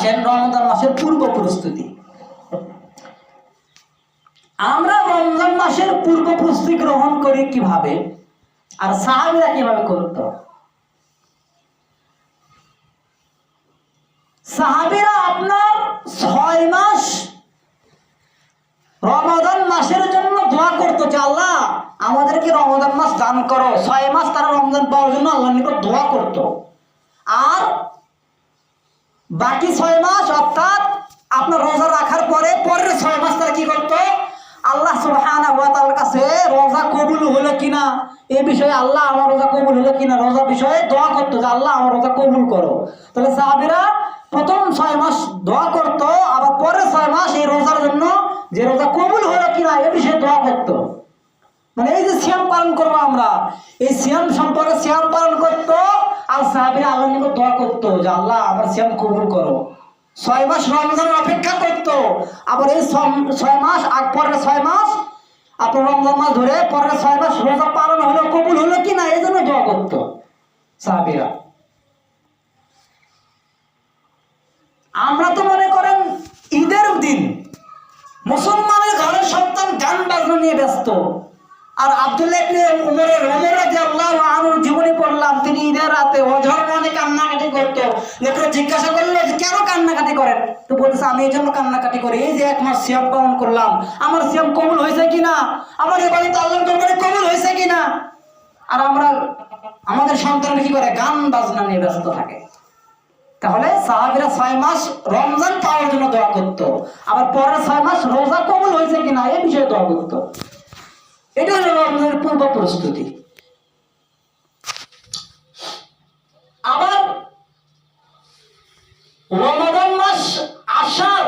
আসেন রমজান মাসের পূর্ব প্রস্তুতি। আমরা রমজান মাসের পূর্ব প্রস্তুতি গ্রহণ করি কীভাবে? আর সাহাবিরা কীভাবে করত? সাহাবিরা আপনার ছয় মাস রমাদান মাসের জন্য দোয়া করতো যে, আল্লাহ আমাদেরকে রমাদান মাস দান করো? ছয় মাস তারা রমজান পাওয়ার জন্য আল্লাহ নিকট দোয়া করতো। আর বাকি ছয় মাস, অর্থাৎ আপনার রোজা রাখার পরে, পরের ছয় মাস তারা কি করতো? আল্লাহ কাছে রোজা কবুল হলো কিনা? এই বিষয়ে আল্লাহ আমার রোজা কবুল হলো কিনা? রোজা বিষয়ে দোয়া করতো যে, আল্লাহ, আমার রোজা কবুল করো। তাহলে সাহাবীরা প্রথম ছয় মাস দোয়া করতো, আবার পরের ছয় মাস এই রোজার জন্য যে রোজা কবুল হলো কিনা, এ বিষয়ে দোয়া করতো। মানে এই যে সিয়াম পালন করব আমরা, এই সিয়াম সাহাবিরা আল্লাহ নিকট দোয়া যে, আল্লাহ, আমার কবুল করো। ছয় মাস অপেক্ষা আবার এই ছয় মাস পরের ছয় মাস, আপনার রমজান মাস ধরে পরের ছয় মাস রোজা পালন হলো কবুল হলো কি না, এই জন্য দোয়া করতো সাহাবিরা। আমরা তো মনে করেন ঈদের দিন মুসলমানের ঘরের সন্তান গান বাজনা নিয়ে ব্যস্ত। আর আব্দুল্লাহ উমরের জীবনী পড়লাম, তিনি ঈদের রাতে অঝর মনে কান্নাকাটি করতো। লোকেরা জিজ্ঞাসা করল কেন কান্নাকাটি করেন? তো বলতেছে, আমি এই জন্য কান্নাকাটি করি। এই যে এক মাস সিয়াম পালন করলাম, আমার সিয়াম কবুল হয়েছে কিনা? আমার বাড়িতে আল্লাহর দরবারে কবুল হয়েছে কিনা? আর আমরা, আমাদের সন্তানরা কি করে? গান বাজনা নিয়ে ব্যস্ত থাকে। তাহলে সাহাবিরা ছয় মাস রমজান পাওয়ার জন্য দোয়া করতো। আবার পরের ছয় মাস রোজা কবুল হয়েছে কিনা এই বিষয়ে দোয়া করতো। পূর্ব প্রস্তুতি? আবার মাস আসার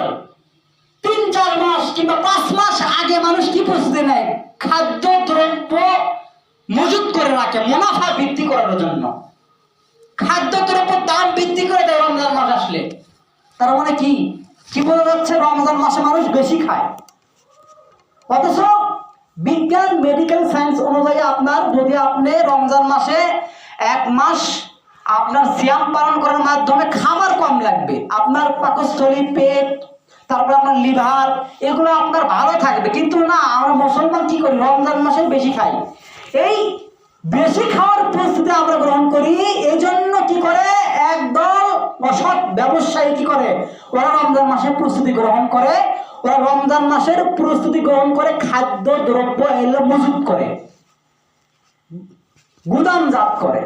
তিন, চার মাস কিংবা পাঁচ মাস আগে মানুষ কি প্রস্তুতি নেয়? খাদ্য, দ্রব্য মজুত করে রাখে, মুনাফা বৃদ্ধি করার জন্য। খাদ্য, দ্রব্য দাম বৃদ্ধি করে দেয় রমজান মাস আসলে। তার মানে কি? কি বোঝা যাচ্ছে? রমজান মাসে মানুষ বেশি খায়। অথচ বিজ্ঞান মেডিকেল সায়েন্স অনুযায়ী আপনার যদি আপনি রমজান মাসে এক মাস আপনার সিয়াম পালন করার মাধ্যমে খাবার কম লাগবে, আপনার পাকস্থলী, পেট, তারপর আপনার লিভার, এগুলো আপনার ভালো থাকবে। কিন্তু না, আমরা মুসলমান কি করি? রমজান মাসে বেশি খাই। এই বেশি খাওয়ার প্রস্তুতি আমরা গ্রহণ করি এই জন্য কি করে? একদল অসৎ ব্যবসায়ী কি করে? ওরা রমজান মাসে প্রস্তুতি গ্রহণ করে। রমজান মাসের প্রস্তুতি গ্রহণ করে খাদ্য, দ্রব্য এগুলো মজুত করে। গুদামজাত করে।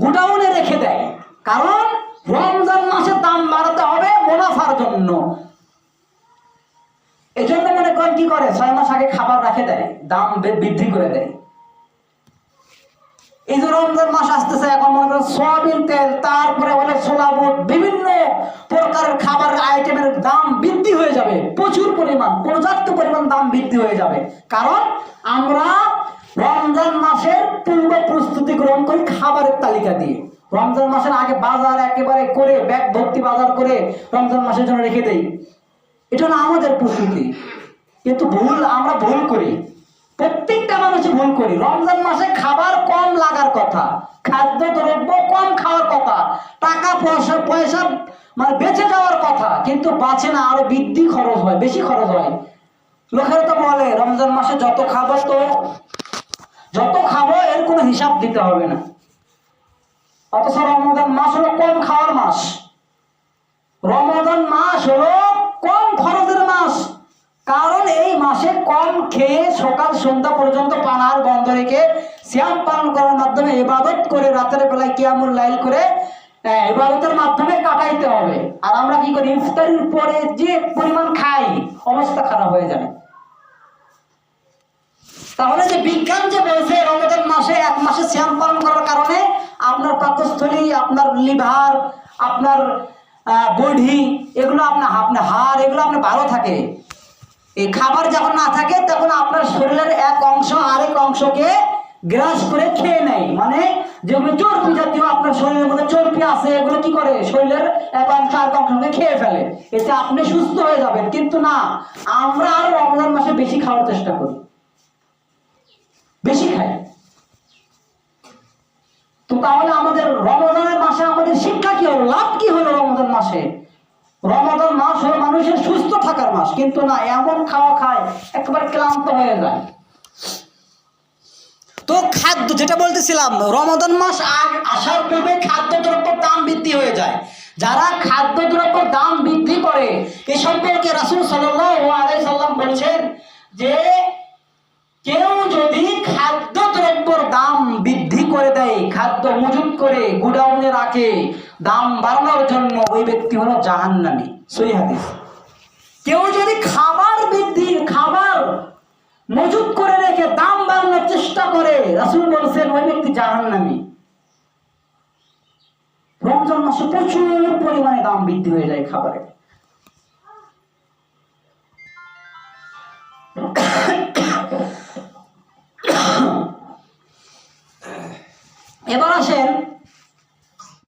গুডাউনে রেখে দেয়। কারণ রমজান মাসে দাম বাড়াতে হবে মুনাফার জন্য। এই জন্য মনে করেন কি করে? ছয় মাস আগে খাবার রাখে দেয়। দাম বৃদ্ধি করে দেয়। এই যে রমজান মাস আসতেছে, এখন মনে করেন সয়াবিন তেল, তারপরে হলো ছোলা বুট, বিভিন্ন প্রকারের খাবারের আইটেমের দাম বৃদ্ধি হয়ে যাবে। প্রচুর পরিমাণ, পর্যাপ্ত পরিমাণ দাম বৃদ্ধি হয়ে যাবে। কারণ আমরা রমজান মাসের পূর্ব প্রস্তুতি গ্রহণ করি খাবারের তালিকা দিয়ে। রমজান মাসের আগে বাজার একেবারে করে, ব্যাগ ভর্তি বাজার করে রমজান মাসের জন্য রেখে দেই। এটা হলো আমাদের প্রস্তুতি। কিন্তু ভুল, আমরা ভুল করি। প্রত্যেকটা মানুষই ভুল করি। রমজান মাসে খাবার কম লাগার কথা, খাদ্য দ্রব্য কম খাওয়ার কথা, টাকা পয়সা পয়সা মানে বেঁচে যাওয়ার কথা, কিন্তু বাঁচে না, আরও বৃদ্ধি খরচ হয়, বেশি খরচ হয়। লোকেরা তো বলে, রমজান মাসে যত খাব তো, যত খাব, এর কোনো হিসাব দিতে হবে না। অথচ রমজান মাস হলো কম খাওয়ার মাস। রমজান মাস হলো কম খরচের মাস কারণ এই মাসে কম খেয়ে সকাল সন্ধ্যা পর্যন্ত পানার বন্ধ রেখে শ্যাম পালন করার মাধ্যমে ইবাদত করে রাতের বেলায় কিয়ামুল লাইল করে আহ, ইবাদতের মাধ্যমে কাটাইতে হবে। আর আমরা কি করি? ইফতারির পরে যে পরিমাণ খাই অবস্থা খারাপ হয়ে যাবে। তাহলে যে বিজ্ঞান যে বলছে রমজান মাসে এক মাসে শ্যাম পালন করার কারণে আপনার পাকস্থলী আপনার লিভার আপনার বডি এগুলো আপনার আপনার হাড় এগুলো আপনার ভালো থাকে। এই খাবার যখন না থাকে, তখন আপনার শরীরের এক অংশ আরেক অংশকে গ্রাস করে খেয়ে নেয়। মানে যেগুলো চর্বি জাতীয় আপনার শরীরের মধ্যে চর্বি আছে, এগুলো কি করে? শরীরের এক অংশ আরেক অংশকে খেয়ে ফেলে। এতে আপনি সুস্থ হয়ে যাবেন। কিন্তু না, আমরা আরও রমজান মাসে বেশি খাওয়ার চেষ্টা করি। বেশি খাই। তো তাহলে আমাদের রমজানের মাসে আমাদের শিক্ষা কি হলো? লাভ কি হলো রমজান মাসে? রমাদান মাস হলো মানুষের কিন্তু না, এমন খাওয়া খায়, একেবারে ক্লান্ত হয়ে যায়। তো খাদ্য, যেটা বলতেছিলাম রমাদান মাস আসার পূর্বে খাদ্যদ্রব্যের দাম বৃদ্ধি হয়ে যায়। যারা খাদ্যদ্রব্যের দাম বৃদ্ধি করে, এ সম্পর্কে রাসুল সাল্লাম বলছেন যে, কেউ যদি খাদ্যদ্রব্যের দাম বৃদ্ধি করে দেয়, খাদ্য মজুত করে, গুডাউনে রাখে, দাম বাড়ানোর জন্য ওই ব্যক্তি হলো জাহান্নামী। সই হাদিস। কেউ যদি খাবার বৃদ্ধি, খাবার মজুদ করে রেখে দাম বাড়ানোর চেষ্টা করে, রাসুল বলছেন, ওই ব্যক্তি জাহান্নামী। রমজান মাসে প্রচুর পরিমাণে দাম বৃদ্ধি হয়ে যায় খাবারের